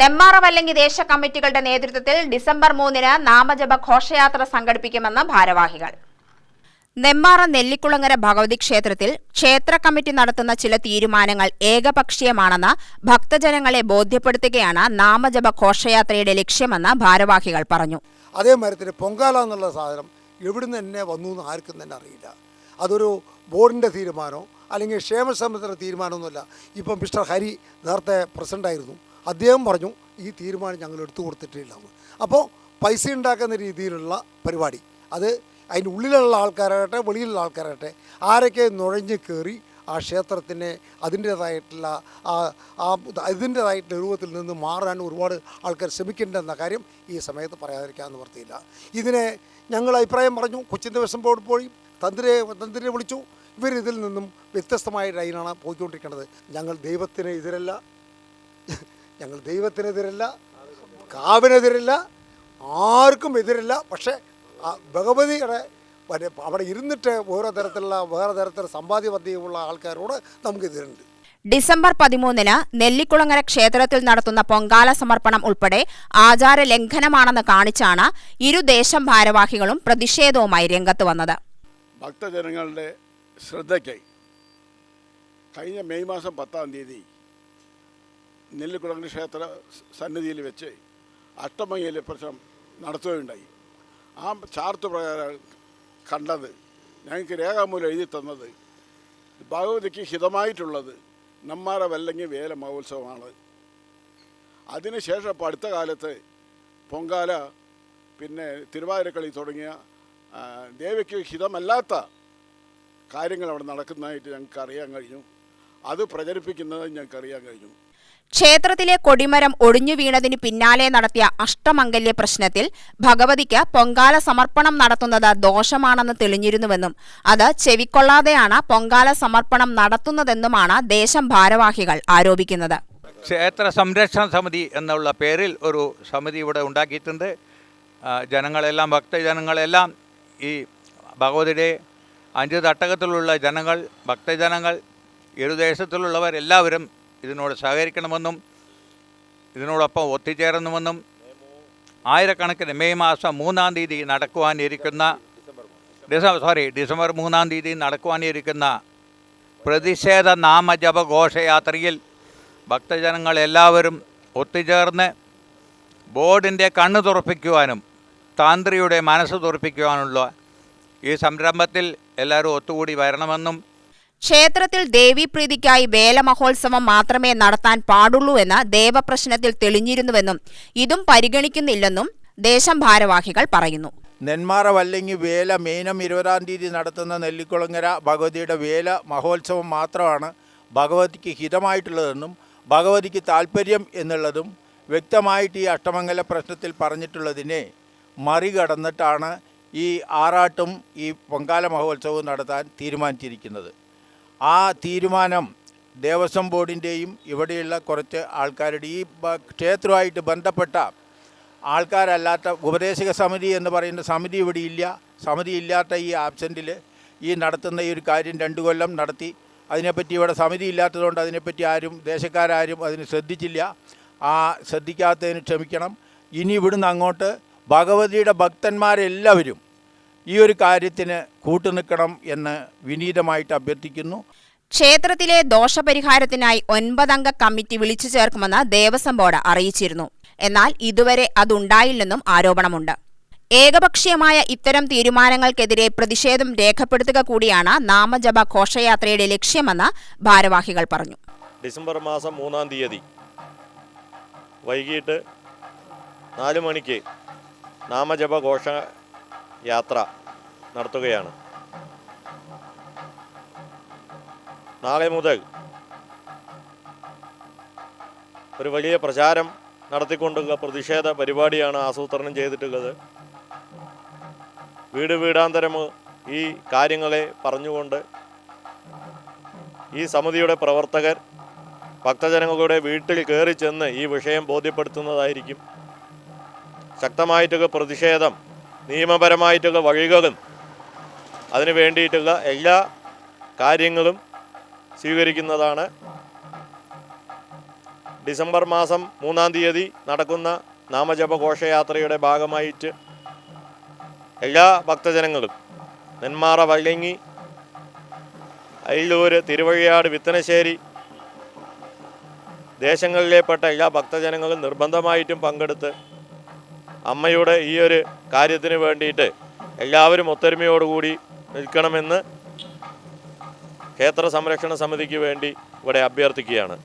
നെമ്മാറ അല്ലെങ്കിൽ ദേശ കമ്മിറ്റികളുടെ നേതൃത്വത്തിൽ ഡിസംബർ മൂന്നിന് നാമജപ ഘോഷയാത്ര സംഘടിപ്പിക്കുമെന്ന് ഭാരവാഹികൾ. നെമ്മാറ നെല്ലിക്കുളങ്ങര ഭഗവതി ക്ഷേത്രത്തിൽ ക്ഷേത്ര കമ്മിറ്റി നടത്തുന്ന ചില തീരുമാനങ്ങൾ ഏകപക്ഷീയമാണെന്ന് ഭക്തജനങ്ങളെ ബോധ്യപ്പെടുത്തുകയാണ് നാമജപ ഘോഷയാത്രയുടെ ലക്ഷ്യമെന്ന് ഭാരവാഹികൾ പറഞ്ഞു. അതേമാതിരി പൊങ്കാല എന്നുള്ള സാധനം എവിടുന്ന് തന്നെ വന്നു എന്ന് ആർക്കും തന്നെ അറിയില്ല. അതൊരു ബോർഡിന്റെ തീരുമാനമോ അല്ലെങ്കിൽ ക്ഷേമസമിതിയുടെ തീരുമാനമൊന്നുമല്ല ഇപ്പം മിസ്റ്റർ ഹരി നേരത്തെ പ്രസിഡന്റായിരുന്നു. അദ്ദേഹം പറഞ്ഞു ഈ തീരുമാനം ഞങ്ങൾ എടുത്തു കൊടുത്തിട്ടില്ല. അപ്പോൾ പൈസ ഉണ്ടാക്കുന്ന രീതിയിലുള്ള പരിപാടി. അത് അതിന്റെ ഉള്ളിലുള്ള ആൾക്കാരാകട്ടെ വെളിയിലുള്ള ആൾക്കാരാകട്ടെ ആരൊക്കെ നുഴഞ്ഞു കയറി ആ ക്ഷേത്രത്തിനെ അതിന്റേതായിട്ടുള്ള ആ ആ അതിന്റേതായിട്ടുള്ള രൂപത്തിൽ നിന്ന് മാറാൻ ഒരുപാട് ആൾക്കാർ ശ്രമിക്കേണ്ടെന്ന കാര്യം ഈ സമയത്ത് പറയാതിരിക്കാൻ നിവർത്തിയില്ല ഇതിനെ ഞങ്ങൾ അഭിപ്രായം പറഞ്ഞു കൊച്ചിൻ ദിവസം ബോർഡ് പോയി തന്ത്രിയെ തന്ത്രിയെ വിളിച്ചു. ഇവരിതിൽ നിന്നും വ്യത്യസ്തമായ ലൈനാണ് പോയിക്കൊണ്ടിരിക്കുന്നത്. ഞങ്ങൾ ദൈവത്തിന് എതിരല്ല. ഞങ്ങൾ ദൈവത്തിനെതിരല്ല കാവിനെതിരല്ല ആർക്കും എതിരല്ല. പക്ഷേ ആ ഭഗവതിയുടെ അവിടെ ഇരുന്നിട്ട് ഓരോ തരത്തിലുള്ള വേറെ തരത്തിലുള്ള സമ്പാദ്യ പദ്ധതിയുള്ള ആൾക്കാരോട് നമുക്ക് എതിരുണ്ട്. ഡിസംബർ പതിമൂന്നിന് നെല്ലിക്കുളങ്ങര ക്ഷേത്രത്തിൽ നടത്തുന്ന പൊങ്കാല സമർപ്പണം ഉൾപ്പെടെ ആചാര ലംഘനമാണെന്ന് കാണിച്ചാണ് ഇരുദേശം ഭാരവാഹികളും പ്രതിഷേധവുമായി രംഗത്ത് വന്നത്. ഭക്തജനങ്ങളുടെ ശ്രദ്ധയ്ക്ക് കഴിഞ്ഞ മെയ് മാസം പത്താം തീയതി നെല്ലിക്കുളങ്ങര ക്ഷേത്ര സന്നിധിയിൽ വെച്ച് അഷ്ടമംഗിയിൽ പ്രശ്നം നടത്തുകയുണ്ടായി. ആ ചാർത്ത് പ്രകാരം കണ്ടത് ഞങ്ങൾക്ക് രേഖാമൂലം എഴുതി തന്നത് ഭഗവതിക്ക് ഹിതമായിട്ടുള്ളത് നമ്മാറ വല്ലങ്ങി വേല മഹോത്സവമാണ്. അതിനുശേഷം ഇപ്പോൾ അടുത്ത കാലത്ത് പൊങ്കാല പിന്നെ തിരുവാതിരക്കളി തുടങ്ങിയ ദേവിക്ക് ഹിതമല്ലാത്ത കാര്യങ്ങൾ അവിടെ നടക്കുന്നതായിട്ട് ഞങ്ങൾക്ക് അറിയാൻ കഴിഞ്ഞു. അത് പ്രചരിപ്പിക്കുന്നത് ഞങ്ങൾക്ക് അറിയാൻ കഴിഞ്ഞു. ക്ഷേത്രത്തിലെ കൊടിമരം ഒടിഞ്ഞു വീണതിന് പിന്നാലെ നടത്തിയ അഷ്ടമംഗല്യ പ്രശ്നത്തിൽ ഭഗവതിക്ക് പൊങ്കാല സമർപ്പണം നടത്തുന്നത് ദോഷമാണെന്ന് തെളിഞ്ഞിരുന്നുവെന്നും അത് ചെവിക്കൊള്ളാതെയാണ് പൊങ്കാല സമർപ്പണം നടത്തുന്നതെന്നുമാണ് ദേശം ഭാരവാഹികൾ ആരോപിക്കുന്നത്. ക്ഷേത്ര സംരക്ഷണ സമിതി എന്നുള്ള പേരിൽ ഒരു സമിതി ഇവിടെ ഉണ്ടാക്കിയിട്ടുണ്ട്. ജനങ്ങളെല്ലാം ഭക്തജനങ്ങളെല്ലാം ഈ ഭഗവതിയുടെ അഞ്ച് തട്ടകത്തിലുള്ള ജനങ്ങൾ ഭക്തജനങ്ങൾ ഇരുദേശത്തിലുള്ളവർ എല്ലാവരും ഇതിനോട് സഹകരിക്കണമെന്നും ഇതിനോടൊപ്പം ഒത്തുചേരണമെന്നും ആയിരക്കണക്കിന് മെയ് മാസം മൂന്നാം തീയതി നടക്കുവാനിരിക്കുന്ന ഡിസംബർ സോറി ഡിസംബർ മൂന്നാം തീയതി നടക്കുവാനിരിക്കുന്ന പ്രതിഷേധ നാമജപ ഘോഷയാത്രയിൽ ഭക്തജനങ്ങൾ എല്ലാവരും ഒത്തുചേർന്ന് ബോർഡിന്റെ കണ്ണ് തുറപ്പിക്കുവാനും താന്ത്രിയുടെ മനസ്സ് തുറപ്പിക്കുവാനുള്ള ഈ സംരംഭത്തിൽ എല്ലാവരും ഒത്തുകൂടി വരണമെന്നും ക്ഷേത്രത്തിൽ ദേവീപ്രീതിക്കായി വേലമഹോത്സവം മാത്രമേ നടത്താൻ പാടുള്ളൂ എന്ന് ദേവപ്രശ്നത്തിൽ തെളിഞ്ഞിരുന്നുവെന്നും ഇതും പരിഗണിക്കുന്നില്ലെന്നും ദേശം ഭാരവാഹികൾ പറയുന്നു. നെന്മാറ വല്ലങ്ങി വേല മീനം ഇരുപതാം തീയതി നടത്തുന്ന നെല്ലിക്കുളങ്ങര ഭഗവതിയുടെ വേല മഹോത്സവം മാത്രമാണ് ഭഗവതിക്ക് ഹിതമായിട്ടുള്ളതെന്നും ഭഗവതിക്ക് താല്പര്യം എന്നുള്ളതും വ്യക്തമായിട്ട് ഈ അഷ്ടമംഗല പ്രശ്നത്തിൽ പറഞ്ഞിട്ടുള്ളതിനെ മറികടന്നിട്ടാണ് ഈ ആറാട്ടും ഈ പൊങ്കാല മഹോത്സവവും നടത്താൻ തീരുമാനിച്ചിരിക്കുന്നത്. ആ തീരുമാനം ദേവസ്വം ബോർഡിന്റെയും ഇവിടെയുള്ള കുറച്ച് ആൾക്കാരുടെ ഈ ക്ഷേത്രമായിട്ട് ബന്ധപ്പെട്ട ആൾക്കാരല്ലാത്ത ഉപദേശക സമിതി എന്ന് പറയുന്ന സമിതി ഇവിടെ ഇല്ല. സമിതി ഇല്ലാത്ത ഈ ആബ്സെന്റിൽ ഈ നടത്തുന്ന ഈ ഒരു കാര്യം രണ്ട് കൊല്ലം നടത്തി. അതിനെപ്പറ്റി ഇവിടെ സമിതി ഇല്ലാത്തതുകൊണ്ട് അതിനെപ്പറ്റി ആരും ദേശക്കാരും അതിന് ശ്രദ്ധിച്ചില്ല. ആ ശ്രദ്ധിക്കാത്തതിന് ക്ഷമിക്കണം. ഇനി ഇവിടുന്ന് അങ്ങോട്ട് ഭഗവതിയുടെ ഭക്തന്മാരെല്ലാവരും ഈ ഒരു കാര്യത്തിന് കൂട്ടുനിൽക്കണം എന്ന് വിനീതമായിട്ട് അഭ്യർത്ഥിക്കുന്നു. ക്ഷേത്രത്തിലെ ദോഷപരിഹാരത്തിനായി ഒൻപതംഗ കമ്മിറ്റി വിളിച്ചു ചേർക്കുമെന്ന് ദേവസ്വം ബോർഡ് അറിയിച്ചിരുന്നു. എന്നാൽ ഇതുവരെ അതുണ്ടായില്ലെന്നും ആരോപണമുണ്ട്. ഏകപക്ഷീയമായ ഇത്തരം തീരുമാനങ്ങൾക്കെതിരെ പ്രതിഷേധം രേഖപ്പെടുത്തുക കൂടിയാണ് നാമജപ ഘോഷയാത്രയുടെ ലക്ഷ്യമെന്ന് ഭാരവാഹികൾ പറഞ്ഞു. ഡിസംബർ മാസം മൂന്നാം തീയതി വൈകിട്ട് നാല് മണിക്ക് നാമജപ ഘോഷ യാത്ര നടത്തുകയാണ്. നാളെ മുതൽ ഒരു വലിയ പ്രചാരം നടത്തിക്കൊണ്ടുള്ള പ്രതിഷേധ പരിപാടിയാണ് ആസൂത്രണം ചെയ്തിട്ടുള്ളത്. വീട് വീടാന്തരം ഈ കാര്യങ്ങളെ പറഞ്ഞുകൊണ്ട് ഈ സമിതിയുടെ പ്രവർത്തകർ ഭക്തജനങ്ങളുടെ വീട്ടിൽ കയറി ചെന്ന് ഈ വിഷയം ബോധ്യപ്പെടുത്തുന്നതായിരിക്കും. ശക്തമായിട്ടുള്ള പ്രതിഷേധം നിയമപരമായിട്ടുള്ള വഴികളും അതിനു വേണ്ടിയിട്ടുള്ള എല്ലാ കാര്യങ്ങളും സ്വീകരിക്കുന്നതാണ്. ഡിസംബർ മാസം മൂന്നാം തീയതി നടക്കുന്ന നാമജപ ഘോഷയാത്രയുടെ ഭാഗമായിട്ട് എല്ലാ ഭക്തജനങ്ങളും നെന്മാറ വല്ലങ്ങി അയിലൂർ തിരുവഴിയാട് വിത്തനശ്ശേരി ദേശങ്ങളിലെപ്പെട്ട എല്ലാ ഭക്തജനങ്ങളും നിർബന്ധമായിട്ടും പങ്കെടുത്ത് അമ്മയുടെ ഈ ഒരു കാര്യത്തിന് വേണ്ടിയിട്ട് എല്ലാവരും ഒത്തൊരുമയോടുകൂടി നിൽക്കണമെന്ന് ക്ഷേത്ര സംരക്ഷണ സമിതിക്ക് വേണ്ടി ഇവിടെ അഭ്യർത്ഥിക്കുകയാണ്.